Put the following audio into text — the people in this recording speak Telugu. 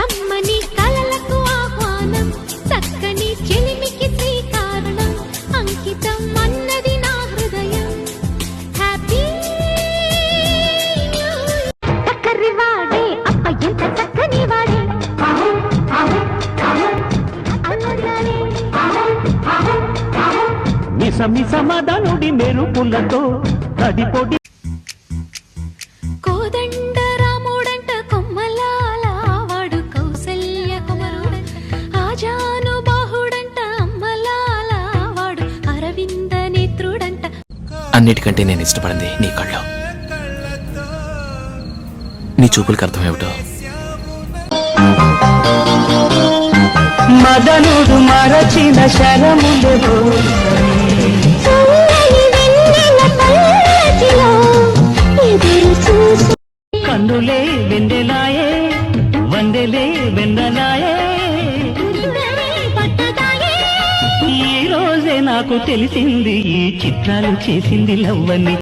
కమ్మని కలలకు ఆహ్వానం చక్కని చెలిమికి శ్రీకారణం అంకితం అన్నది నా హృదయం. హ్యాపీ చక్కరి వాడే అప్ప ఎంత చక్కని వాడే. అన్నదానే మెరుపులతో తడిపొడి ఆజాను బాహుడంట అమ్మలాల వాడు అరవింద నేత్రుడంట. అన్నిటికంటే నేను ఇష్టపడింది నీ కళ్ళు. నీ చూపులకు అర్థమేమిటో మదనుడు మరచిన శరములు చల్లని వెన్నెల పల్లకిలో ఎదురు చూసి కన్నులే వెందెలాయే వందెలే వెందలాయే నాకు తెలిసింది ఈ చిత్రాలు చేసింది లవ్వని.